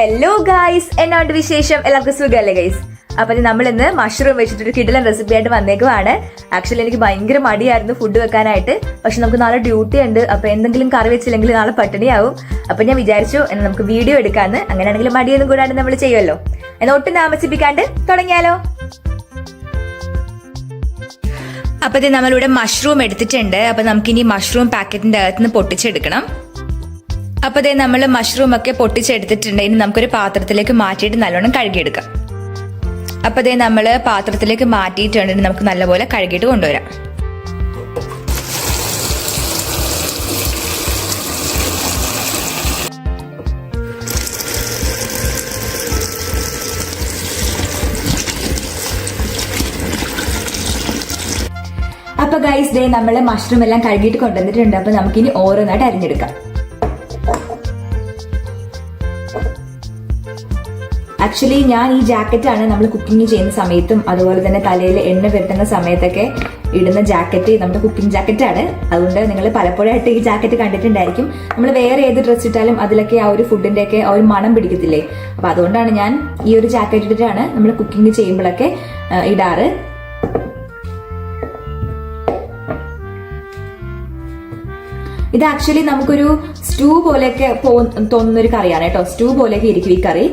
Hello guys എന്നാണ്ട് വിശേഷം? എല്ലാവർക്കും സുഖമല്ലേ ഗൈസ് അപ്പൊ നമ്മൾ ഇന്ന് മഷ്റൂം വെച്ചിട്ടൊരു കിടലൻ റെസിപ്പി ആയിട്ട് വന്നേക്കുവാണ്. ആക്ച്വലി എനിക്ക് ഭയങ്കര മടിയായിരുന്നു ഫുഡ് വെക്കാനായിട്ട്. പക്ഷെ നമുക്ക് നാളെ ഡ്യൂട്ടി ഉണ്ട്. അപ്പൊ എന്തെങ്കിലും കറി വെച്ചില്ലെങ്കിൽ നാളെ പട്ടിണിയാവും. അപ്പൊ ഞാൻ വിചാരിച്ചു എന്നാൽ നമുക്ക് വീഡിയോ എടുക്കാന്ന്. അങ്ങനെയാണെങ്കിൽ മടിയൊന്നും കൂടാണ്ട് നമ്മൾ ചെയ്യുമല്ലോ. എന്നാൽ ഒട്ടും താമസിപ്പിക്കാണ്ട് തുടങ്ങിയാലോ? അപ്പൊ നമ്മളിവിടെ മഷ്റൂം എടുത്തിട്ടുണ്ട്. അപ്പൊ നമുക്കിനി മഷ്റൂം പാക്കറ്റിന്റെ അകത്തുനിന്ന് പൊട്ടിച്ചെടുക്കണം. അപ്പൊ അതേ നമ്മൾ മഷ്റൂം ഒക്കെ പൊട്ടിച്ചെടുത്തിട്ടുണ്ട്. ഇനി നമുക്കൊരു പാത്രത്തിലേക്ക് മാറ്റിയിട്ട് നല്ലോണം കഴുകിയെടുക്കാം. അപ്പൊ അതേ നമ്മൾ പാത്രത്തിലേക്ക് മാറ്റിയിട്ടുണ്ട്. നമുക്ക് നല്ലപോലെ കഴുകിയിട്ട് കൊണ്ടുവരാം. അപ്പൊ ഗൈസ് ഡേ നമ്മൾ മഷ്റൂം എല്ലാം കഴുകിയിട്ട് കൊണ്ടുവന്നിട്ടുണ്ട്. അപ്പൊ നമുക്കിനി ഓരോന്നായിട്ട് അരിഞ്ഞെടുക്കാം. ആക്ച്വലി ഞാൻ ഈ ജാക്കറ്റാണ് നമ്മൾ കുക്കിംഗ് ചെയ്യുന്ന സമയത്തും അതുപോലെ തന്നെ തലയിൽ എണ്ണ പെരുത്തുന്ന സമയത്തൊക്കെ ഇടുന്ന ജാക്കറ്റ് നമ്മുടെ കുക്കിംഗ് ജാക്കറ്റാണ് അതുകൊണ്ട് നിങ്ങൾ പലപ്പോഴായിട്ട് ഈ ജാക്കറ്റ് കണ്ടിട്ടുണ്ടായിരിക്കും. നമ്മൾ വേറെ ഏത് ഡ്രസ്സ് ഇട്ടാലും അതിലൊക്കെ ആ ഒരു ഫുഡിന്റെ ഒക്കെ ആ ഒരു മണം പിടിക്കത്തില്ലേ? അപ്പൊ അതുകൊണ്ടാണ് ഞാൻ ഈ ഒരു ജാക്കറ്റ് ഇട്ടിട്ടാണ് നമ്മൾ കുക്കിംഗ് ചെയ്യുമ്പോഴൊക്കെ ഇടാറ്. ഇത് ആക്ച്വലി നമുക്കൊരു സ്റ്റൂ പോലെയൊക്കെ തോന്നുന്ന ഒരു കറിയാണ് കേട്ടോ. സ്റ്റൂ പോലെയൊക്കെ ഇരിക്കും ഈ കറി.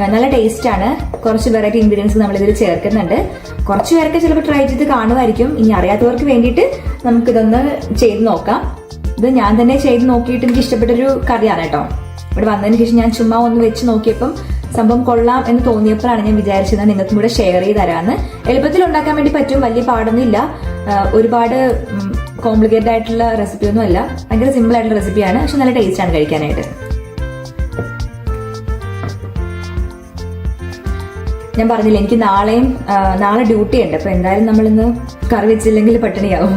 നല്ല ടേസ്റ്റ് ആണ്. കുറച്ച് വെറൈറ്റി ഇൻഗ്രീഡിയൻസ് നമ്മൾ ഇതിൽ ചേർക്കുന്നുണ്ട്. കുറച്ച് പേരൊക്കെ ചിലപ്പോൾ ട്രൈ ചെയ്ത് കാണുമായിരിക്കും. ഇനി അറിയാത്തവർക്ക് വേണ്ടിയിട്ട് നമുക്കിതൊന്ന് ചെയ്ത് നോക്കാം. ഇത് ഞാൻ തന്നെ ചെയ്ത് നോക്കിയിട്ട് എനിക്ക് ഇഷ്ടപ്പെട്ടൊരു കറിയാണ് കേട്ടോ. ഇവിടെ വന്നതിന് ശേഷം ഞാൻ ചുമ്മാ ഒന്ന് വെച്ച് നോക്കിയപ്പം സംഭവം കൊള്ളാം എന്ന് തോന്നിയപ്പോഴാണ് ഞാൻ വിചാരിച്ചത് നിങ്ങൾക്കും കൂടെ ഷെയർ ചെയ്ത് തരാമെന്ന് എളുപ്പത്തിൽ ഉണ്ടാക്കാൻ വേണ്ടി പറ്റും വലിയ പാടൊന്നുമില്ല. ഒരുപാട് കോംപ്ലിക്കേറ്റഡ് ആയിട്ടുള്ള റെസിപ്പി ഒന്നും അല്ല ഭയങ്കര സിമ്പിൾ ആയിട്ടുള്ള റെസിപ്പിയാണ് പക്ഷെ നല്ല ടേസ്റ്റ് ആണ് കഴിക്കാനായിട്ട്. ഞാൻ പറഞ്ഞില്ല എനിക്ക് നാളെയും നാളെ ഡ്യൂട്ടി ഉണ്ട്. അപ്പൊ എന്തായാലും നമ്മളിന്ന് കറി വെച്ചില്ലെങ്കിൽ പട്ടിണിയാവും.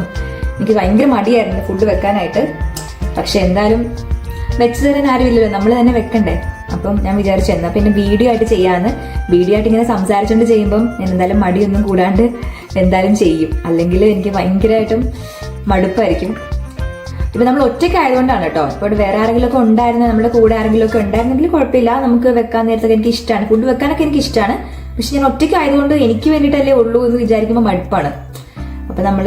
എനിക്ക് ഭയങ്കര മടിയായിരുന്നു ഫുഡ് വെക്കാനായിട്ട്. പക്ഷെ എന്തായാലും വെച്ചു തരാൻ ആരുമില്ലല്ലോ. നമ്മൾ തന്നെ വെക്കണ്ടേ. അപ്പം ഞാൻ വിചാരിച്ചു എന്നാ പിന്നെ വീഡിയോ ആയിട്ട് ചെയ്യാന്ന്. വീഡിയോ ആയിട്ട് ഇങ്ങനെ സംസാരിച്ചുകൊണ്ട് ചെയ്യുമ്പം എന്തായാലും മടിയൊന്നും കൂടാണ്ട് എന്തായാലും ചെയ്യും. അല്ലെങ്കിൽ എനിക്ക് ഭയങ്കരമായിട്ടും മടുപ്പായിരിക്കും. ഇപ്പൊ നമ്മൾ ഒറ്റയ്ക്ക് ആയതുകൊണ്ടാണ് കേട്ടോ ഇപ്പോൾ വേറെ ആരെങ്കിലും ഒക്കെ ഉണ്ടായിരുന്ന നമ്മുടെ കൂടെ ആരെങ്കിലും ഒക്കെ ഉണ്ടായിരുന്നെങ്കിൽ കുഴപ്പമില്ല. നമുക്ക് വെക്കാൻ നേരത്തൊക്കെ എനിക്ക് ഇഷ്ടമാണ് ഫുഡ് വെക്കാനൊക്കെ എനിക്ക് ഇഷ്ടമാണ് പക്ഷെ ഞാൻ ഒറ്റയ്ക്ക് ആയതുകൊണ്ട് എനിക്ക് വേണ്ടിയിട്ടല്ലേ ഉള്ളൂ എന്ന് വിചാരിക്കുമ്പോൾ മടുപ്പാണ്. അപ്പൊ നമ്മൾ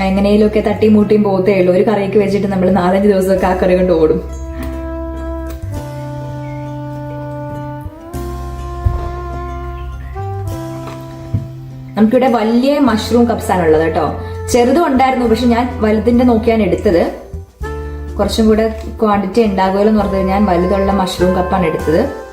എങ്ങനെയും ഒക്കെ തട്ടിയും മൂട്ടിയും പോകത്തേ ഉള്ളൂ. ഒരു കറിയൊക്കെ വെച്ചിട്ട് നമ്മൾ നാലഞ്ച് ദിവസമൊക്കെ ആ കറി കൊണ്ട് ഓടും. നമുക്കിവിടെ വലിയ മഷ്റൂം കപ്സാണ് ഉള്ളത് കേട്ടോ. ചെറുതും ഉണ്ടായിരുന്നു പക്ഷെ ഞാൻ വലുതിന്റെ നോക്കിയാണ് എടുത്തത്. കുറച്ചും കൂടെ ക്വാണ്ടിറ്റി ഉണ്ടാകുമല്ലോ എന്ന് പറഞ്ഞത് ഞാൻ വലുതുള്ള മഷ്റൂം കപ്പാണ് എടുത്തത്.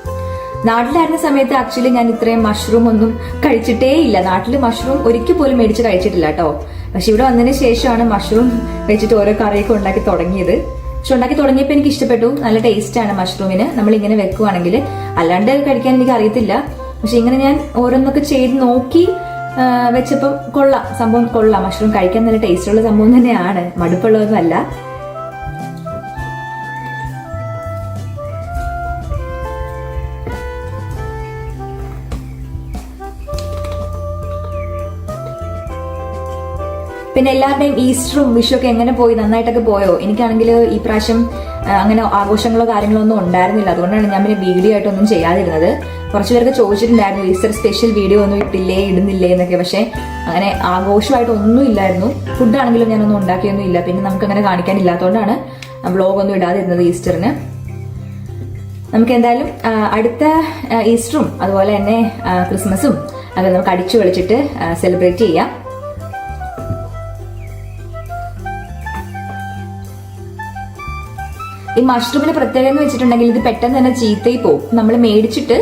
നാട്ടിലായിരുന്ന സമയത്ത് ആക്ച്വലി ഞാൻ ഇത്രയും മഷ്റൂം ഒന്നും കഴിച്ചിട്ടേ ഇല്ല നാട്ടിൽ മഷ്റൂം ഒരിക്കൽ പോലും മേടിച്ച് കഴിച്ചിട്ടില്ല കേട്ടോ പക്ഷെ ഇവിടെ വന്നതിന് ശേഷമാണ് മഷ്റൂം വെച്ചിട്ട് ഓരോ കറിയൊക്കെ ഉണ്ടാക്കി തുടങ്ങിയത്. പക്ഷെ ഉണ്ടാക്കി തുടങ്ങിയപ്പോൾ എനിക്ക് ഇഷ്ടപ്പെട്ടു. നല്ല ടേസ്റ്റ് ആണ് മഷ്റൂമിന് നമ്മൾ ഇങ്ങനെ വെക്കുവാണെങ്കിൽ. അല്ലാണ്ട് കഴിക്കാൻ എനിക്ക് അറിയത്തില്ല. പക്ഷെ ഇങ്ങനെ ഞാൻ ഓരോന്നൊക്കെ ചെയ്ത് നോക്കി വെച്ചപ്പോൾ വെച്ചപ്പം കൊള്ളാം. സംഭവം കൊള്ളാം. മഷ്റൂം കഴിക്കാൻ നല്ല ടേസ്റ്റുള്ള സംഭവം തന്നെയാണ്. മടുപ്പുള്ളതൊന്നുമല്ല. പിന്നെ എല്ലാവരുടെയും ഈസ്റ്ററും വിഷു ഒക്കെ എങ്ങനെ പോയി? നന്നായിട്ടൊക്കെ പോയോ? എനിക്കാണെങ്കിൽ ഈ പ്രാവശ്യം അങ്ങനെ ആഘോഷങ്ങളോ കാര്യങ്ങളോ ഒന്നും ഉണ്ടായിരുന്നില്ല. അതുകൊണ്ടാണ് ഞാൻ പിന്നെ വീഡിയോ ആയിട്ടൊന്നും ചെയ്യാതിരുന്നത്. കുറച്ചു പേർക്ക് ചോദിച്ചിട്ടുണ്ടായിരുന്നു ഈസ്റ്റർ സ്പെഷ്യൽ വീഡിയോ ഒന്നും ഇട്ടില്ലേ? ഇടുന്നില്ലേ? എന്നൊക്കെ. പക്ഷേ അങ്ങനെ ആഘോഷമായിട്ടൊന്നും ഇല്ലായിരുന്നു. ഫുഡാണെങ്കിലും ഞാനൊന്നും ഉണ്ടാക്കിയൊന്നും ഇല്ല. പിന്നെ നമുക്ക് അങ്ങനെ കാണിക്കാനില്ലാത്തതുകൊണ്ടാണ് വ്ളോഗ് ഒന്നും ഇടാതിരുന്നത് ഈസ്റ്ററിന് നമുക്ക് എന്തായാലും അടുത്ത ഈസ്റ്ററും അതുപോലെ തന്നെ ക്രിസ്മസും അത് നമുക്ക് അടിച്ചു വിളിച്ചിട്ട് സെലിബ്രേറ്റ് ചെയ്യാം. ഈ മഷ്റൂമിന് പ്രത്യേകത എന്ന് വെച്ചിട്ടുണ്ടെങ്കിൽ ഇത് പെട്ടെന്ന് തന്നെ ചീത്തയിൽ പോകും. നമ്മൾ മേടിച്ചിട്ട്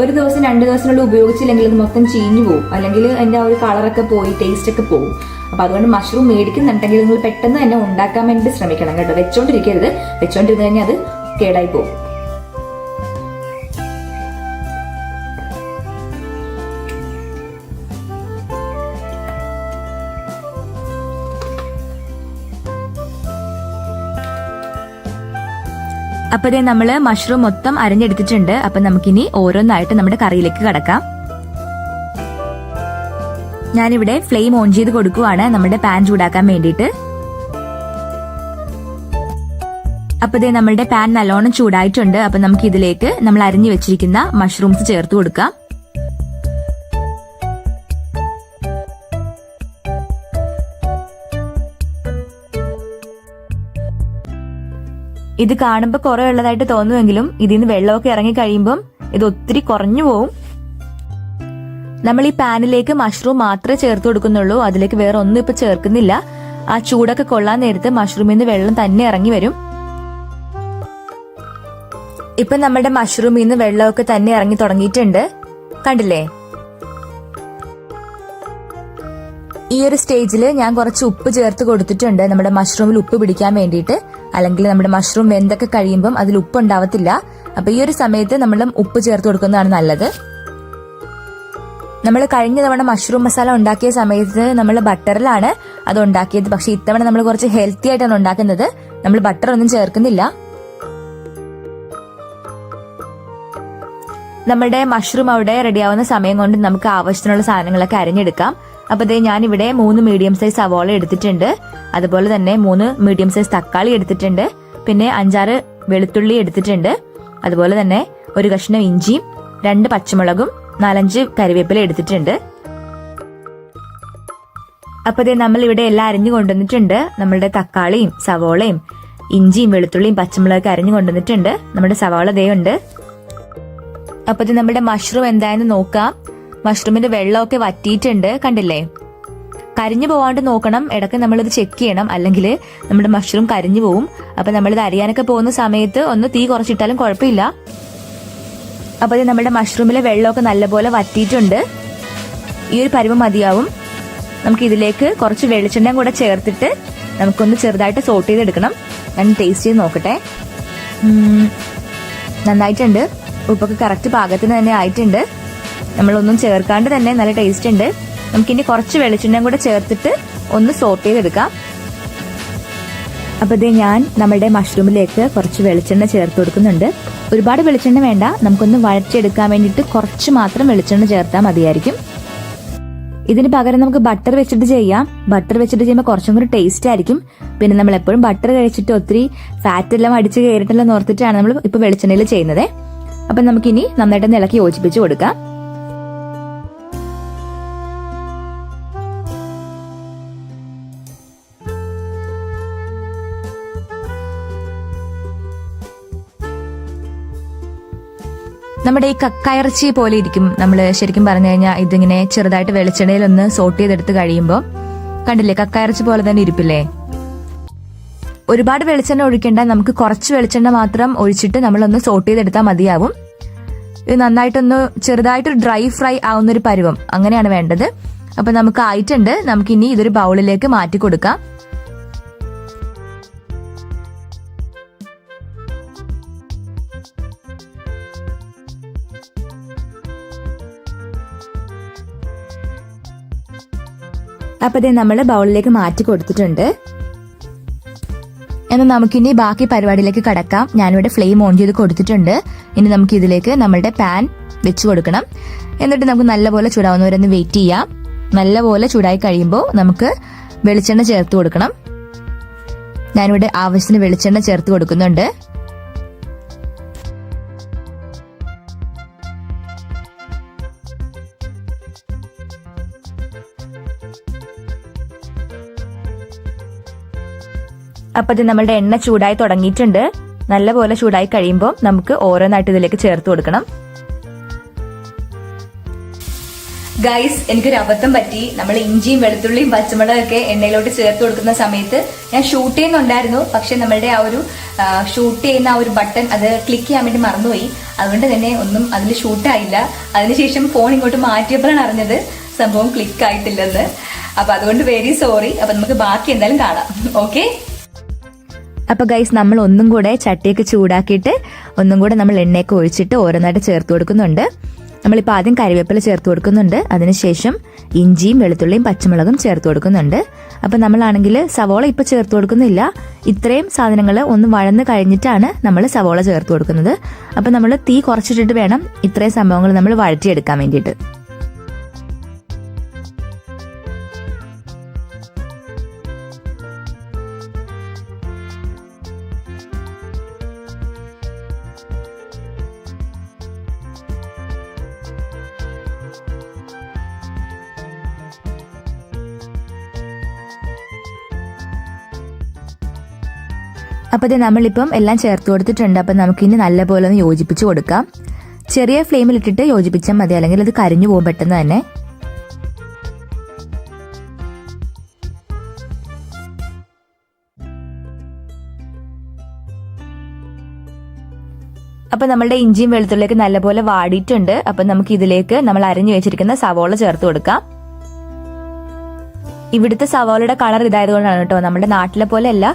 ഒരു ദിവസം രണ്ട് ദിവസത്തിനുള്ളിൽ ഉപയോഗിച്ചില്ലെങ്കിൽ ഇത് മൊത്തം ചീഞ്ഞു പോകും. അല്ലെങ്കിൽ അതിന്റെ ആ ഒരു കളറൊക്കെ പോയി ടേസ്റ്റ് ഒക്കെ പോകും. അപ്പൊ അതുകൊണ്ട് മഷ്റൂം മേടിക്കുന്നുണ്ടെങ്കിൽ നിങ്ങൾ പെട്ടെന്ന് തന്നെ ഉണ്ടാക്കാൻ വേണ്ടി ശ്രമിക്കണം കേട്ടോ. വെച്ചോണ്ടിരിക്കരുത്. വെച്ചോണ്ടിരുന്ന് കഴിഞ്ഞാൽ അത് കേടായി പോകും. അപ്പൊ നമ്മൾ നമ്മൾ മഷ്റൂം മൊത്തം അരഞ്ഞെടുത്തിട്ടുണ്ട്. അപ്പൊ നമുക്കിനി ഓരോന്നായിട്ട് നമ്മുടെ കറിയിലേക്ക് കടക്കാം. ഞാനിവിടെ ഫ്ലെയിം ഓൺ ചെയ്ത് കൊടുക്കുവാണ് നമ്മുടെ പാൻ ചൂടാക്കാൻ വേണ്ടിയിട്ട്. അപ്പൊ ഇതേ നമ്മളുടെ പാൻ നല്ലോണം ചൂടായിട്ടുണ്ട്. അപ്പൊ നമുക്ക് ഇതിലേക്ക് നമ്മൾ അരിഞ്ഞു വെച്ചിരിക്കുന്ന മഷ്റൂംസ് ചേർത്ത് കൊടുക്കാം. ഇത് കാണുമ്പോൾ കുറെ ഉള്ളതായിട്ട് തോന്നുമെങ്കിലും ഇതിൽ നിന്ന് വെള്ളമൊക്കെ ഇറങ്ങി കഴിയുമ്പം ഇത് ഒത്തിരി കുറഞ്ഞു പോവും. നമ്മൾ ഈ പാനിലേക്ക് മഷ്റൂം മാത്രമേ ചേർത്ത് കൊടുക്കുന്നുള്ളൂ. അതിലേക്ക് വേറെ ഒന്നും ഇപ്പൊ ചേർക്കുന്നില്ല. ആ ചൂടൊക്കെ കൊള്ളാൻ നേരത്ത് മഷ്റൂമിൽ നിന്ന് വെള്ളം തന്നെ ഇറങ്ങി വരും. ഇപ്പൊ നമ്മുടെ മഷ്റൂമിൽ നിന്ന് വെള്ളമൊക്കെ തന്നെ ഇറങ്ങി തുടങ്ങിയിട്ടുണ്ട്. കണ്ടില്ലേ? ഈ ഒരു സ്റ്റേജിൽ ഞാൻ കുറച്ച് ഉപ്പ് ചേർത്ത് കൊടുത്തിട്ടുണ്ട്. നമ്മുടെ മഷ്റൂമിൽ ഉപ്പ് പിടിക്കാൻ വേണ്ടിയിട്ട്. അല്ലെങ്കിൽ നമ്മുടെ മഷ്റൂം വെന്തൊക്കെ കഴിയുമ്പം അതിൽ ഉപ്പ് ഉണ്ടാവത്തില്ല. അപ്പൊ ഈ ഒരു സമയത്ത് നമ്മൾ ഉപ്പ് ചേർത്ത് കൊടുക്കുന്നതാണ് നല്ലത്. നമ്മൾ കഴിഞ്ഞ തവണ മഷ്റൂം മസാല ഉണ്ടാക്കിയ സമയത്ത് നമ്മൾ ബട്ടറിലാണ് അത് ഉണ്ടാക്കിയത്. പക്ഷെ ഇത്തവണ നമ്മൾ കുറച്ച് ഹെൽത്തി ആയിട്ടാണ് ഉണ്ടാക്കുന്നത്. നമ്മൾ ബട്ടർ ഒന്നും ചേർക്കുന്നില്ല. നമ്മുടെ മഷ്റൂം അവിടെ റെഡിയാവുന്ന സമയം കൊണ്ട് നമുക്ക് ആവശ്യത്തിനുള്ള സാധനങ്ങളൊക്കെ അരിഞ്ഞെടുക്കാം. അപ്പൊ ഇതേ ഞാൻ ഇവിടെ മൂന്ന് മീഡിയം സൈസ് സവോള എടുത്തിട്ടുണ്ട്. അതുപോലെ തന്നെ മൂന്ന് മീഡിയം സൈസ് തക്കാളി എടുത്തിട്ടുണ്ട്. പിന്നെ അഞ്ചാറ് വെളുത്തുള്ളി എടുത്തിട്ടുണ്ട്. അതുപോലെ തന്നെ ഒരു കഷ്ണം ഇഞ്ചിയും രണ്ട് പച്ചമുളകും നാലഞ്ച് കരിവേപ്പില എടുത്തിട്ടുണ്ട്. അപ്പൊ ഇതേ നമ്മൾ ഇവിടെ എല്ലാം അരിഞ്ഞു കൊണ്ടുവന്നിട്ടുണ്ട്. നമ്മളുടെ തക്കാളിയും സവോളയും ഇഞ്ചിയും വെളുത്തുള്ളിയും പച്ചമുളകൊക്കെ അരിഞ്ഞു കൊണ്ടുവന്നിട്ടുണ്ട്. നമ്മുടെ സവാള ദേ ഉണ്ട്. അപ്പൊ ഇത് നമ്മുടെ മഷ്റൂം എന്തായെന്ന് നോക്കാം. മഷ്റൂമിന്റെ വെള്ളമൊക്കെ വറ്റിയിട്ടുണ്ട് കണ്ടില്ലേ? കരിഞ്ഞു പോവാണ്ട് നോക്കണം. ഇടയ്ക്ക് നമ്മളിത് ചെക്ക് ചെയ്യണം. അല്ലെങ്കിൽ നമ്മുടെ മഷ്റൂം കരിഞ്ഞു പോവും. അപ്പൊ നമ്മളിത് അരിയാനൊക്കെ പോകുന്ന സമയത്ത് ഒന്ന് തീ കുറച്ചിട്ടാലും കുഴപ്പമില്ല. അപ്പൊ ഇത് നമ്മുടെ മഷ്റൂമിലെ വെള്ളമൊക്കെ നല്ലപോലെ വറ്റിയിട്ടുണ്ട്. ഈ ഒരു പരിവ് മതിയാവും. നമുക്ക് ഇതിലേക്ക് കുറച്ച് വെളിച്ചെണ്ണയും കൂടെ ചേർത്തിട്ട് നമുക്കൊന്ന് ചെറുതായിട്ട് സോട്ട് ചെയ്തെടുക്കണം. ഞാൻ ടേസ്റ്റ് ചെയ്ത് നോക്കട്ടെ. നന്നായിട്ടുണ്ട്. ഉപ്പൊക്കെ കറക്റ്റ് പാകത്തിന് തന്നെ ആയിട്ടുണ്ട്. നമ്മളൊന്നും ചേർക്കാണ്ട് തന്നെ നല്ല ടേസ്റ്റ് ഉണ്ട്. നമുക്കിനി കുറച്ച് വെളിച്ചെണ്ണയും കൂടെ ചേർത്തിട്ട് ഒന്ന് സോട്ട് ചെയ്തെടുക്കാം. അപ്പോൾ ഇത് ഞാൻ നമ്മുടെ മഷ്റൂമിലേക്ക് കുറച്ച് വെളിച്ചെണ്ണ ചേർത്ത് കൊടുക്കുന്നുണ്ട്. ഒരുപാട് വെളിച്ചെണ്ണ വേണ്ട. നമുക്കൊന്ന് വഴറ്റിയെടുക്കാൻ വേണ്ടിയിട്ട് കുറച്ച് മാത്രം വെളിച്ചെണ്ണ ചേർത്താൽ മതിയായിരിക്കും. ഇതിന് പകരം നമുക്ക് ബട്ടർ വെച്ചിട്ട് ചെയ്യാം. ബട്ടർ വെച്ചിട്ട് ചെയ്യുമ്പോൾ കുറച്ചും കൂടി ടേസ്റ്റ് ആയിരിക്കും. പിന്നെ നമ്മൾ എപ്പോഴും ബട്ടർ കഴിച്ചിട്ട് ഒത്തിരി ഫാറ്റ് എല്ലാം അടിച്ച് കയറിയിട്ടെല്ലാം ഓർത്തിട്ടാണ് നമ്മൾ ഇപ്പോൾ വെളിച്ചെണ്ണയിൽ ചെയ്യുന്നത്. അപ്പൊ നമുക്കിനി നന്നായിട്ട് ഇളക്കി യോജിപ്പിച്ച് കൊടുക്കാം. നമ്മുടെ ഈ കക്കയിറച്ചി പോലെ ഇരിക്കും. നമ്മൾ ശരിക്കും പറഞ്ഞു കഴിഞ്ഞാൽ ഇതിങ്ങനെ ചെറുതായിട്ട് വെളിച്ചെണ്ണയിൽ ഒന്ന് സോട്ട് ചെയ്തെടുത്ത് കഴിയുമ്പോൾ കണ്ടില്ലേ കക്കയറച്ചി പോലെ തന്നെ ഇരിപ്പില്ലേ? ഒരുപാട് വെളിച്ചെണ്ണ ഒഴിക്കേണ്ട നമുക്ക് കുറച്ച് വെളിച്ചെണ്ണ മാത്രം ഒഴിച്ചിട്ട് നമ്മളൊന്ന് സോട്ട് ചെയ്തെടുത്താൽ മതിയാവും. ഇത് നന്നായിട്ടൊന്ന് ചെറുതായിട്ട് ഡ്രൈ ഫ്രൈ ആവുന്ന ഒരു പരുവം അങ്ങനെയാണ് വേണ്ടത്. അപ്പൊ നമുക്ക് ആയിട്ടുണ്ട്. നമുക്ക് ഇനി ഇതൊരു ബൗളിലേക്ക് മാറ്റി കൊടുക്കാം. അപ്പൊ ഇത് നമ്മൾ ബൗളിലേക്ക് മാറ്റി കൊടുത്തിട്ടുണ്ട്. എന്നാൽ നമുക്കിനി ബാക്കി പരിപാടിയിലേക്ക് കടക്കാം. ഞാനിവിടെ ഫ്ലെയിം ഓൺ ചെയ്ത് കൊടുത്തിട്ടുണ്ട്. ഇനി നമുക്ക് ഇതിലേക്ക് നമ്മളുടെ പാൻ വെച്ച് കൊടുക്കണം. എന്നിട്ട് നമുക്ക് നല്ലപോലെ ചൂടാവുന്നവരൊന്ന് വെയിറ്റ് ചെയ്യാം. നല്ലപോലെ ചൂടായി കഴിയുമ്പോൾ നമുക്ക് വെളിച്ചെണ്ണ ചേർത്ത് കൊടുക്കണം. ഞാനിവിടെ ആവശ്യത്തിന് വെളിച്ചെണ്ണ ചേർത്ത് കൊടുക്കുന്നുണ്ട്. അപ്പൊ ഇത് നമ്മളുടെ എണ്ണ ചൂടായി തുടങ്ങിയിട്ടുണ്ട്. നല്ലപോലെ ചൂടായി കഴിയുമ്പോൾ നമുക്ക് ഓരോന്നായിട്ട് ഇതിലേക്ക് ചേർത്ത് കൊടുക്കണം. ഗൈസ് എനിക്കൊരു അബദ്ധം പറ്റി. നമ്മൾ ഇഞ്ചിയും വെളുത്തുള്ളിയും പച്ചമുളകൊക്കെ എണ്ണയിലോട്ട് ചേർത്ത് കൊടുക്കുന്ന സമയത്ത് ഞാൻ ഷൂട്ട് ചെയ്യുന്നുണ്ടായിരുന്നു. പക്ഷെ നമ്മളുടെ ആ ഒരു ഷൂട്ട് ചെയ്യുന്ന ആ ഒരു ബട്ടൺ അത് ക്ലിക്ക് ചെയ്യാൻ വേണ്ടി മറന്നുപോയി. അതുകൊണ്ട് തന്നെ ഒന്നും അതിൽ ഷൂട്ടായില്ല അതിനുശേഷം ഫോൺ ഇങ്ങോട്ട് മാറ്റിയപ്പോഴാണ് അറിഞ്ഞത് സംഭവം ക്ലിക്ക് ആയിട്ടില്ലെന്ന്. അപ്പൊ അതുകൊണ്ട് വെരി സോറി അപ്പൊ നമുക്ക് ബാക്കി എന്തായാലും കാണാം. ഓക്കെ അപ്പൊ ഗൈസ് നമ്മൾ ഒന്നും കൂടെ ചട്ടിയൊക്കെ ചൂടാക്കിയിട്ട് ഒന്നും കൂടെ നമ്മൾ എണ്ണയൊക്കെ ഒഴിച്ചിട്ട് ഓരോന്നായിട്ട് ചേർത്ത് കൊടുക്കുന്നുണ്ട്. നമ്മളിപ്പോൾ ആദ്യം കരിവേപ്പില ചേർത്ത് കൊടുക്കുന്നുണ്ട്. അതിനുശേഷം ഇഞ്ചിയും വെളുത്തുള്ളിയും പച്ചമുളകും ചേർത്ത് കൊടുക്കുന്നുണ്ട്. അപ്പം നമ്മളാണെങ്കിൽ സവോള ഇപ്പോൾ ചേർത്ത് കൊടുക്കുന്നില്ല. ഇത്രയും സാധനങ്ങൾ ഒന്ന് വഴന്ന് കഴിഞ്ഞിട്ടാണ് നമ്മൾ സവോള ചേർത്ത് കൊടുക്കുന്നത്. അപ്പം നമ്മൾ തീ കുറച്ചിട്ടിട്ട് വേണം ഇത്രയും സംഭവങ്ങൾ നമ്മൾ വഴറ്റിയെടുക്കാൻ വേണ്ടിയിട്ട്. അപ്പോൾ ഇത് നമ്മളിപ്പം എല്ലാം ചേർത്ത് കൊടുത്തിട്ടുണ്ട്. അപ്പം നമുക്കിനി നല്ലപോലെ ഒന്ന് യോജിപ്പിച്ച് കൊടുക്കാം. ചെറിയ ഫ്ലെയിമിൽ ഇട്ടിട്ട് യോജിപ്പിച്ചാൽ മതി. അല്ലെങ്കിൽ അത് കരിഞ്ഞു പോകും പെട്ടെന്ന് തന്നെ. അപ്പൊ നമ്മുടെ ഇഞ്ചിയും വെളുത്തുള്ളിയൊക്കെ നല്ലപോലെ വാടിയിട്ടുണ്ട്. അപ്പൊ നമുക്ക് ഇതിലേക്ക് നമ്മൾ അരഞ്ഞു വെച്ചിരിക്കുന്ന സവോള ചേർത്ത് കൊടുക്കാം. ഇവിടുത്തെ സവോളയുടെ കളർ ഇതായതുകൊണ്ടാണ് കേട്ടോ. നമ്മുടെ നാട്ടിലെ പോലെ അല്ല.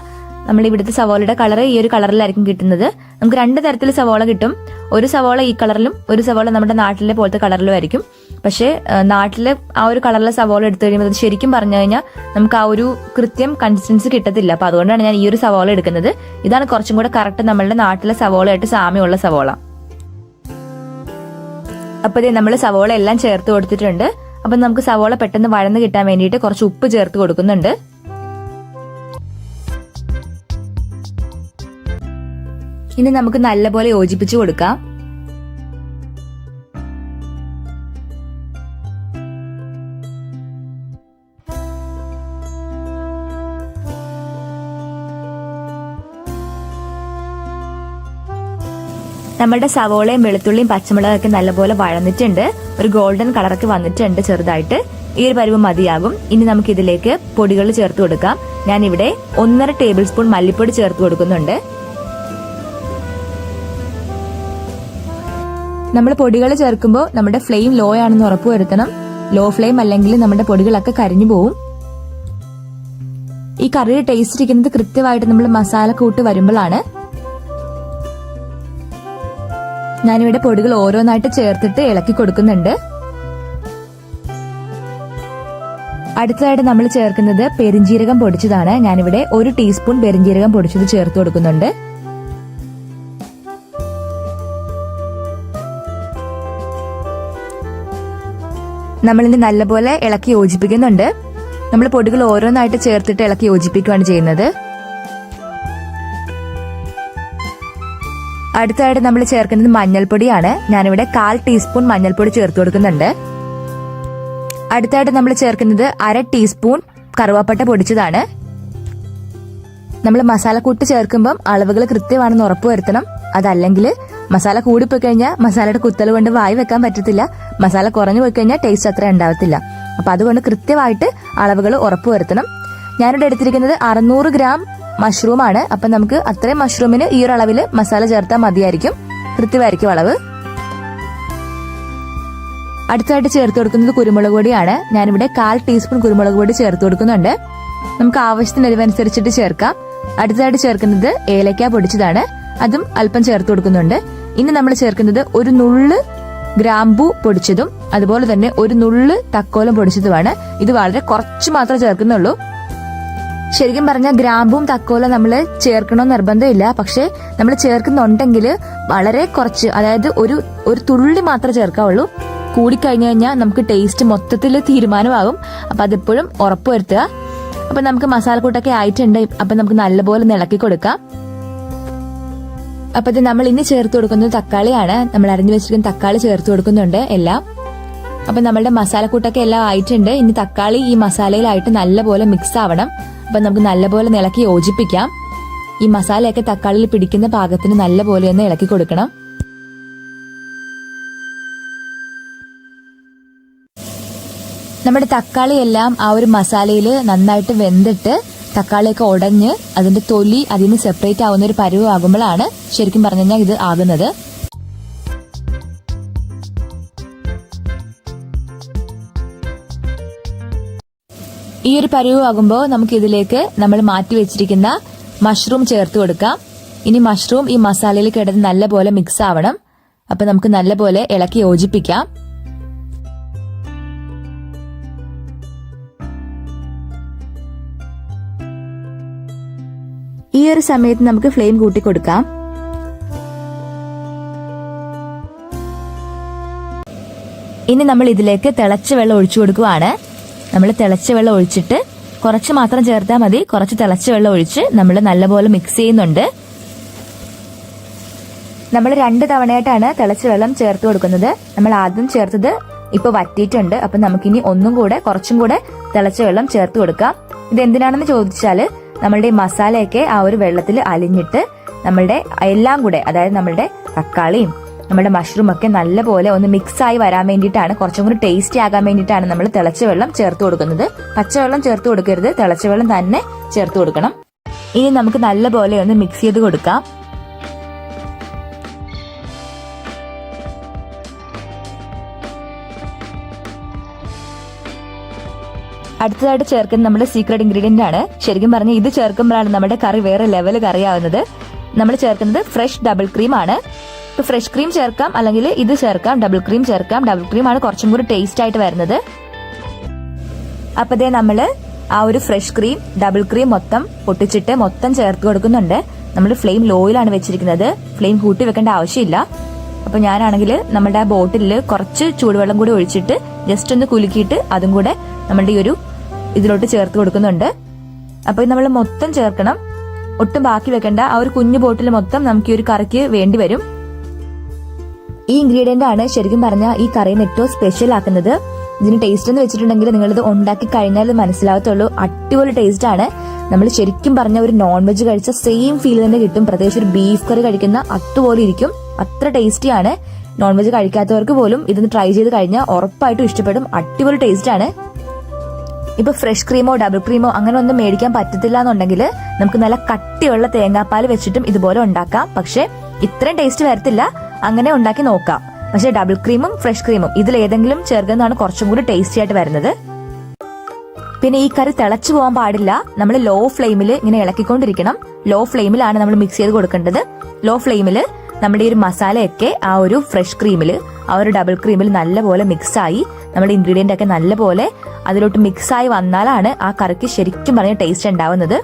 നമ്മൾ ഇവിടുത്തെ സവോളയുടെ കളർ ഈ ഒരു കളറിലായിരിക്കും കിട്ടുന്നത്. നമുക്ക് രണ്ട് തരത്തിൽ സവോള കിട്ടും. ഒരു സവോള ഈ കളറിലും ഒരു സവോള നമ്മുടെ നാട്ടിലെ പോലത്തെ കളറിലും ആയിരിക്കും. പക്ഷേ നാട്ടിലെ ആ ഒരു കളറിലെ സവോള എടുത്തു കഴിയുമ്പോൾ ശരിക്കും പറഞ്ഞു കഴിഞ്ഞാൽ നമുക്ക് ആ ഒരു കൃത്യം കൺസിസ്റ്റൻസി കിട്ടത്തില്ല. അപ്പൊ അതുകൊണ്ടാണ് ഞാൻ ഈ ഒരു സവോള എടുക്കുന്നത്. ഇതാണ് കുറച്ചും കൂടെ കറക്റ്റ് നമ്മളുടെ നാട്ടിലെ സവോളയായിട്ട് സാമ്യമുള്ള സവോള. അപ്പൊ ഇതേ നമ്മൾ സവോള എല്ലാം ചേർത്ത് കൊടുത്തിട്ടുണ്ട്. അപ്പൊ നമുക്ക് സവോള പെട്ടെന്ന് വഴന്ന് കിട്ടാൻ വേണ്ടിയിട്ട് കുറച്ച് ഉപ്പ് ചേർത്ത് കൊടുക്കുന്നുണ്ട്. ഇനി നമുക്ക് നല്ലപോലെ യോജിപ്പിച്ചു കൊടുക്കാം. നമ്മുടെ സവോളയും വെളുത്തുള്ളിയും പച്ചമുളകൊക്കെ നല്ലപോലെ വഴന്നിട്ടുണ്ട്. ഒരു ഗോൾഡൻ കളറൊക്കെ വന്നിട്ടുണ്ട് ചെറുതായിട്ട്. ഈ ഒരു പരുവ് മതിയാകും. ഇനി നമുക്ക് ഇതിലേക്ക് പൊടികൾ ചേർത്ത് കൊടുക്കാം. ഞാൻ ഇവിടെ ഒന്നര ടേബിൾ സ്പൂൺ മല്ലിപ്പൊടി ചേർത്ത് കൊടുക്കുന്നുണ്ട്. നമ്മൾ പൊടികൾ ചേർക്കുമ്പോൾ നമ്മുടെ ഫ്ലെയിം ലോ ആണെന്ന് ഉറപ്പുവരുത്തണം ലോ ഫ്ലെയിം അല്ലെങ്കിൽ നമ്മുടെ പൊടികളൊക്കെ കരിഞ്ഞു പോവും. ഈ കറിയുടെ ടേസ്റ്റ് ഇരിക്കുന്നത് കൃത്യമായിട്ട് നമ്മൾ മസാല കൂട്ട് വരുമ്പോഴാണ്. ഞാനിവിടെ പൊടികൾ ഓരോന്നായിട്ട് ചേർത്തിട്ട് ഇളക്കി കൊടുക്കുന്നുണ്ട്. അടുത്തതായിട്ട് നമ്മൾ ചേർക്കുന്നത് പെരിഞ്ജീരകം പൊടിച്ചതാണ്. ഞാനിവിടെ ഒരു ടീസ്പൂൺ പെരിഞ്ജീരകം പൊടിച്ചത് ചേർത്ത് കൊടുക്കുന്നുണ്ട്. നമ്മളിത് നല്ലപോലെ ഇളക്കി യോജിപ്പിക്കുന്നുണ്ട്. നമ്മൾ പൊടികൾ ഓരോന്നായിട്ട് ചേർത്തിട്ട് ഇളക്കി യോജിപ്പിക്കുകയാണ് ചെയ്യുന്നത്. അടുത്തതായിട്ട് നമ്മൾ ചേർക്കുന്നത് മഞ്ഞൾപ്പൊടിയാണ്. ഞാനിവിടെ കാൽ ടീസ്പൂൺ മഞ്ഞൾപ്പൊടി ചേർത്ത് കൊടുക്കുന്നുണ്ട്. അടുത്തായിട്ട് നമ്മൾ ചേർക്കുന്നത് അര ടീസ്പൂൺ കറുവാപ്പട്ട പൊടിച്ചതാണ്. നമ്മൾ മസാലക്കൂട്ട് ചേർക്കുമ്പം അളവുകൾ കൃത്യമാണെന്ന് ഉറപ്പുവരുത്തണം അതല്ലെങ്കിൽ മസാല കൂടിപ്പോയി കഴിഞ്ഞാൽ മസാലയുടെ കുത്തൽ കൊണ്ട് വായി വെക്കാൻ പറ്റത്തില്ല. മസാല കുറഞ്ഞു പോയി കഴിഞ്ഞാൽ ടേസ്റ്റ് അത്ര ഉണ്ടാവത്തില്ല. അപ്പൊ അതുകൊണ്ട് കൃത്യമായിട്ട് അളവുകൾ ഉറപ്പുവരുത്തണം ഞാനിവിടെ എടുത്തിരിക്കുന്നത് അറുന്നൂറ് ഗ്രാം മഷ്റൂം ആണ്. അപ്പൊ നമുക്ക് അത്രയും മഷ്റൂമിന് ഈ ഒരു അളവിൽ മസാല ചേർത്താൽ മതിയായിരിക്കും. കൃത്യമായിരിക്കും അളവ്. അടുത്തായിട്ട് ചേർത്ത് കൊടുക്കുന്നത് കുരുമുളക് പൊടിയാണ്. ഞാനിവിടെ കാൽ ടീസ്പൂൺ കുരുമുളക് പൊടി ചേർത്ത് കൊടുക്കുന്നുണ്ട്. നമുക്ക് ആവശ്യത്തിന് ചേർക്കാം. അടുത്തതായിട്ട് ചേർക്കുന്നത് ഏലക്ക പൊടിച്ചതാണ്. അതും അല്പം ചേർത്ത് കൊടുക്കുന്നുണ്ട്. ഇനി നമ്മൾ ചേർക്കുന്നത് ഒരു നുള്ള് ഗ്രാമ്പു പൊടിച്ചതും അതുപോലെ തന്നെ ഒരു നുള്ള് തക്കോലം പൊടിച്ചതുമാണ്. ഇത് വളരെ കുറച്ച് മാത്രമേ ചേർക്കുന്നുള്ളൂ. ശരിക്കും പറഞ്ഞാൽ ഗ്രാമ്പും തക്കോലും നമ്മൾ ചേർക്കണമെന്ന് നിർബന്ധമില്ല. പക്ഷേ നമ്മൾ ചേർക്കുന്നുണ്ടെങ്കിൽ വളരെ കുറച്ച് അതായത് ഒരു ഒരു തുള്ളി മാത്രമേ ചേർക്കാവുള്ളൂ. കൂടിക്കഴിഞ്ഞു കഴിഞ്ഞാൽ നമുക്ക് ടേസ്റ്റ് മൊത്തത്തിൽ തീരുമാനമാകും. അപ്പം അതെപ്പോഴും ഉറപ്പുവരുത്തുക അപ്പം നമുക്ക് മസാലക്കൂട്ടൊക്കെ ആയിട്ടുണ്ട്. അപ്പം നമുക്ക് നല്ലപോലെ ഇളക്കി കൊടുക്കാം. അപ്പൊ ഇത് നമ്മൾ ഇന്ന് ചേർത്ത് കൊടുക്കുന്നത് തക്കാളിയാണ്. നമ്മൾ അരഞ്ഞു വെച്ചിരിക്കുന്ന തക്കാളി ചേർത്ത് കൊടുക്കുന്നുണ്ട് എല്ലാം. അപ്പൊ നമ്മളുടെ മസാലക്കൂട്ടൊക്കെ എല്ലാം ആയിട്ടുണ്ട്. ഇനി തക്കാളി ഈ മസാലയിലായിട്ട് നല്ലപോലെ മിക്സ് ആവണം. അപ്പൊ നമുക്ക് നല്ലപോലെ ഇളക്കി യോജിപ്പിക്കാം. ഈ മസാലയൊക്കെ തക്കാളിയിൽ പിടിക്കുന്ന പാകത്തിന് നല്ലപോലെ ഒന്ന് ഇളക്കി കൊടുക്കണം. നമ്മുടെ തക്കാളി എല്ലാം ആ ഒരു മസാലയിൽ നന്നായിട്ട് വെന്തിട്ട് തക്കാളിയൊക്കെ ഉടഞ്ഞ് അതിന്റെ തൊലി അതിൽ നിന്ന് സെപ്പറേറ്റ് ആവുന്ന ഒരു പരുവ് ആകുമ്പോഴാണ് ശരിക്കും പറഞ്ഞു കഴിഞ്ഞാൽ ഇത് ആകുന്നത്. ഈ ഒരു പരുവ് ആകുമ്പോൾ നമുക്ക് ഇതിലേക്ക് നമ്മൾ മാറ്റി വെച്ചിരിക്കുന്ന മഷ്റൂം ചേർത്ത് കൊടുക്കാം. ഇനി മഷ്റൂം ഈ മസാലയിൽ കിടന്ന് നല്ലപോലെ മിക്സ് ആവണം. അപ്പൊ നമുക്ക് നല്ലപോലെ ഇളക്കി യോജിപ്പിക്കാം. ഈ ഒരു സമയത്ത് നമുക്ക് ഫ്ലെയിം കൂട്ടി കൊടുക്കാം. ഇനി നമ്മൾ ഇതിലേക്ക് തിളച്ച വെള്ളം ഒഴിച്ചു കൊടുക്കുവാണ്. നമ്മൾ തിളച്ച വെള്ളം ഒഴിച്ചിട്ട് കുറച്ച് മാത്രം ചേർത്താൽ മതി. കുറച്ച് തിളച്ച വെള്ളം ഒഴിച്ച് നമ്മൾ നല്ലപോലെ മിക്സ് ചെയ്യുന്നുണ്ട്. നമ്മൾ രണ്ട് തവണയായിട്ടാണ് തിളച്ച വെള്ളം ചേർത്ത് കൊടുക്കുന്നത്. നമ്മൾ ആദ്യം ചേർത്തത് ഇപ്പൊ വറ്റിയിട്ടുണ്ട്. അപ്പൊ നമുക്കിനി ഒന്നും കൂടെ കുറച്ചും കൂടെ തിളച്ച വെള്ളം ചേർത്ത് കൊടുക്കാം. ഇത് എന്തിനാണെന്ന് ചോദിച്ചാൽ നമ്മളുടെ മസാലയൊക്കെ ആ ഒരു വെള്ളത്തിൽ അലിഞ്ഞിട്ട് നമ്മളുടെ എല്ലാം കൂടെ അതായത് നമ്മളുടെ തക്കാളിയും നമ്മുടെ മഷ്റൂം ഒക്കെ നല്ലപോലെ ഒന്ന് മിക്സ് ആയി വരാൻ വേണ്ടിയിട്ടാണ് കുറച്ചും കൂടി ടേസ്റ്റി ആകാൻ വേണ്ടിയിട്ടാണ് നമ്മൾ തിളച്ച വെള്ളം ചേർത്ത് കൊടുക്കുന്നത്. പച്ചവെള്ളം ചേർത്ത് കൊടുക്കരുത് തിളച്ച വെള്ളം തന്നെ ചേർത്ത് കൊടുക്കണം. ഇനി നമുക്ക് നല്ലപോലെ ഒന്ന് മിക്സ് ചെയ്ത് കൊടുക്കാം. അടുത്തതായിട്ട് ചേർക്കുന്ന നമ്മുടെ സീക്രട്ട് ഇൻഗ്രീഡിയന്റ് ആണ്. ശരിക്കും പറഞ്ഞാൽ ഇത് ചേർക്കുമ്പോഴാണ് നമ്മുടെ കറി വേറെ ലെവൽ കറിയാവുന്നത്. നമ്മൾ ചേർക്കുന്നത് ഫ്രഷ് ഡബിൾ ക്രീം ആണ്. ഇപ്പൊ ഫ്രഷ് ക്രീം ചേർക്കാം അല്ലെങ്കിൽ ഇത് ചേർക്കാം ഡബിൾ ക്രീം ചേർക്കാം. ഡബിൾ ക്രീം ആണ് കുറച്ചും കൂടി ടേസ്റ്റ് ആയിട്ട് വരുന്നത്. അപ്പതേ ദേ നമ്മൾ ആ ഒരു ഫ്രഷ് ക്രീം ഡബിൾ ക്രീം മൊത്തം പൊട്ടിച്ചിട്ട് മൊത്തം ചേർത്ത് കൊടുക്കുന്നുണ്ട്. നമ്മൾ ഫ്ലെയിം ലോയിലാണ് വെച്ചിരിക്കുന്നത്. ഫ്ലെയിം കൂട്ടി വെക്കേണ്ട ആവശ്യമില്ല. അപ്പൊ ഞാനാണെങ്കിൽ നമ്മുടെ ആ ബോട്ടിലിൽ കുറച്ച് ചൂടുവെള്ളം കൂടി ഒഴിച്ചിട്ട് ജസ്റ്റ് ഒന്ന് കുലുക്കിയിട്ട് അതും കൂടെ നമ്മുടെ ഈ ഒരു ഇതിലോട്ട് ചേർത്ത് കൊടുക്കുന്നുണ്ട്. അപ്പൊ നമ്മൾ മൊത്തം ചേർക്കണം. ഒട്ടും ബാക്കി വെക്കണ്ട. ആ ഒരു കുഞ്ഞു ബോട്ടിൽ മൊത്തം നമുക്ക് ഈ ഒരു കറിക്ക് വേണ്ടി വരും. ഈ ഇൻഗ്രീഡിയന്റ് ആണ് ശരിക്കും പറഞ്ഞാൽ ഈ കറിയിൽ ഏറ്റവും സ്പെഷ്യൽ ആക്കുന്നത്. ഇതിന് ടേസ്റ്റ് എന്ന് വെച്ചിട്ടുണ്ടെങ്കിൽ നിങ്ങൾ ഇത് ഉണ്ടാക്കി കഴിഞ്ഞാൽ മനസ്സിലാകത്തുള്ളൂ അടിപൊളി ടേസ്റ്റ് ആണ്. നമ്മൾ ശരിക്കും പറഞ്ഞ ഒരു നോൺ വെജ് കഴിച്ച സെയിം ഫീൽ തന്നെ കിട്ടും. പ്രത്യേകിച്ച് ഒരു ബീഫ് കറി കഴിക്കുന്ന അതുപോലെ ഇരിക്കും. അത്ര ടേസ്റ്റി ആണ്. നോൺ വെജ് കഴിക്കാത്തവർക്ക് പോലും ഇതൊന്ന് ട്രൈ ചെയ്ത് കഴിഞ്ഞാൽ ഉറപ്പായിട്ടും ഇഷ്ടപ്പെടും. അടിപൊളി ടേസ്റ്റ് ആണ്. ഇപ്പൊ ഫ്രഷ് ക്രീമോ ഡബിൾ ക്രീമോ അങ്ങനെ ഒന്നും മേടിക്കാൻ പറ്റത്തില്ല എന്നുണ്ടെങ്കിൽ നമുക്ക് നല്ല കട്ടിയുള്ള തേങ്ങാപ്പാൽ വെച്ചിട്ടും ഇതുപോലെ ഉണ്ടാക്കാം. പക്ഷെ ഇത്രയും ടേസ്റ്റ് വരത്തില്ല. അങ്ങനെ ഉണ്ടാക്കി നോക്കാം. പക്ഷെ ഡബിൾ ക്രീമും ഫ്രഷ് ക്രീമും ഇതിൽ ഏതെങ്കിലും ചേർക്കുന്നതാണ് കുറച്ചും കൂടി ടേസ്റ്റി ആയിട്ട് വരുന്നത്. പിന്നെ ഈ കറി തിളച്ചു പോകാൻ പാടില്ല. നമ്മൾ ലോ ഫ്ലെയിമിൽ ഇങ്ങനെ ഇളക്കിക്കൊണ്ടിരിക്കണം. ലോ ഫ്ലെയിമിലാണ് നമ്മൾ മിക്സ് ചെയ്ത് കൊടുക്കേണ്ടത്. ലോ ഫ്ലെയിമിൽ നമ്മുടെ ഈ ഒരു മസാലയൊക്കെ ആ ഒരു ഫ്രഷ് ക്രീമിൽ ആ ഒരു ഡബിൾ ക്രീമിൽ നല്ലപോലെ മിക്സ് ആയി നമ്മുടെ ഇൻഗ്രീഡിയന്റ് ഒക്കെ നല്ലപോലെ അതിലോട്ട് മിക്സായി വന്നാലാണ് ആ കറിക്ക് ശരിക്കും പറഞ്ഞ ടേസ്റ്റ് ഉണ്ടാവുന്നത്.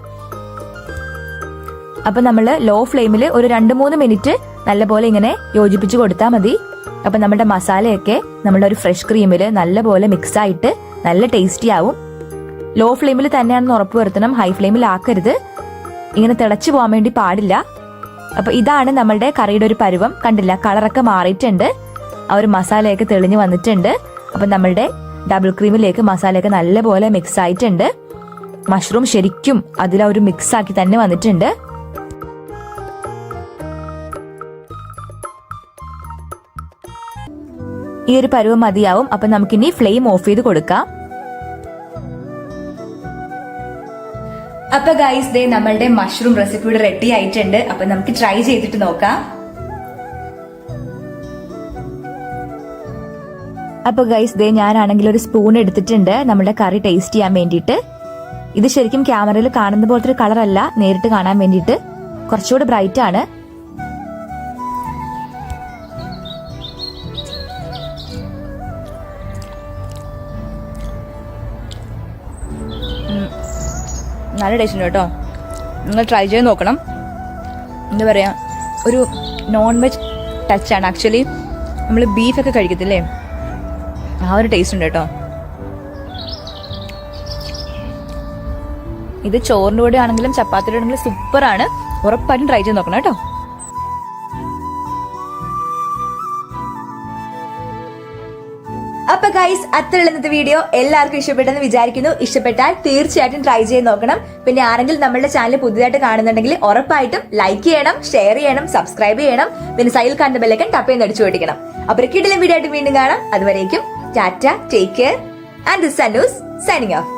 അപ്പൊ നമ്മൾ ലോ ഫ്ലെയിമിൽ ഒരു രണ്ട് മൂന്ന് മിനിറ്റ് നല്ലപോലെ ഇങ്ങനെ യോജിപ്പിച്ച് കൊടുത്താൽ മതി. അപ്പൊ നമ്മുടെ മസാലയൊക്കെ നമ്മുടെ ഒരു ഫ്രഷ് ക്രീമിൽ നല്ലപോലെ മിക്സ് ആയിട്ട് നല്ല ടേസ്റ്റി ആവും. ലോ ഫ്ലെയിമിൽ തന്നെയാണെന്ന് ഉറപ്പ് വരുത്തണം ഹൈ ഫ്ലെയിമിൽ ആക്കരുത്. ഇങ്ങനെ തിളച്ചു പോകാൻ വേണ്ടി പാടില്ല. അപ്പൊ ഇതാണ് നമ്മളുടെ കറിയുടെ ഒരു പരുവം. കണ്ടില്ല കളറൊക്കെ മാറിയിട്ടുണ്ട്. ആ ഒരു മസാലയൊക്കെ തെളിഞ്ഞു വന്നിട്ടുണ്ട്. അപ്പൊ നമ്മളുടെ ഡബിൾ ക്രീമിലേക്ക് മസാലയൊക്കെ നല്ലപോലെ മിക്സ് ആയിട്ടുണ്ട്. മഷ്റൂം ശരിക്കും അതിൽ ഒരു മിക്സ് ആക്കി തന്നെ വന്നിട്ടുണ്ട്. ഈ ഒരു പരുവം മതിയാവും. അപ്പൊ നമുക്കിനി ഫ്ലെയിം ഓഫ് ചെയ്ത് കൊടുക്കാം. അപ്പൊ ഗൈസ് ദേ നമ്മളുടെ മഷ്റൂം റെസിപ്പി ഇവിടെ റെഡി ആയിട്ടുണ്ട്. അപ്പൊ നമുക്ക് ട്രൈ ചെയ്തിട്ട് നോക്കാം. അപ്പൊ ഗൈസ് ദേ ഞാനാണെങ്കിൽ ഒരു സ്പൂൺ എടുത്തിട്ടുണ്ട്. നമ്മുടെ കറി ടേസ്റ്റ് ചെയ്യാൻ വേണ്ടിയിട്ട്. ഇത് ശരിക്കും ക്യാമറയിൽ കാണുന്ന പോലത്തെ ഒരു കളറല്ല നേരിട്ട് കാണാൻ വേണ്ടിയിട്ട്. കുറച്ചുകൂടെ ബ്രൈറ്റ് ആണ്. നല്ല ടേസ്റ്റ് ഉണ്ട് കേട്ടോ. നിങ്ങൾ ട്രൈ ചെയ്ത് നോക്കണം. എന്താ പറയുക ഒരു നോൺ വെജ് ടച്ചാണ് ആക്ച്വലി നമ്മൾ ബീഫൊക്കെ കഴിക്കത്തില്ലേ? ആ ഒരു ടേസ്റ്റ് ഉണ്ട് കേട്ടോ. ഇത് ചോറിന്റെ കൂടെ ആണെങ്കിലും ചപ്പാത്തിയുടെ ആണെങ്കിലും സൂപ്പറാണ് ഉറപ്പായിട്ടും ട്രൈ ചെയ്ത് നോക്കണം കേട്ടോ. അത്രയുള്ള ഇന്നത്തെ വീഡിയോ എല്ലാവർക്കും ഇഷ്ടപ്പെട്ടെന്ന് വിചാരിക്കുന്നു. ഇഷ്ടപ്പെട്ടാൽ തീർച്ചയായിട്ടും ട്രൈ ചെയ്ത് നോക്കണം. പിന്നെ ആരെങ്കിലും നമ്മുടെ ചാനൽ പുതിയതായിട്ട് കാണുന്നുണ്ടെങ്കിൽ ഉറപ്പായിട്ടും ലൈക്ക് ചെയ്യണം ഷെയർ ചെയ്യണം സബ്സ്ക്രൈബ് ചെയ്യണം. പിന്നെ സൈൽ കാണുന്ന ബെല്ലക്കൻ ടപ്പ് ചെയ്ത് അടിച്ചു പൊട്ടിക്കണം. അപ്പൊ കിടിലം വീഡിയോ ആയിട്ട് വീണ്ടും കാണാം. അതുവരേക്കും tata take care and this signing off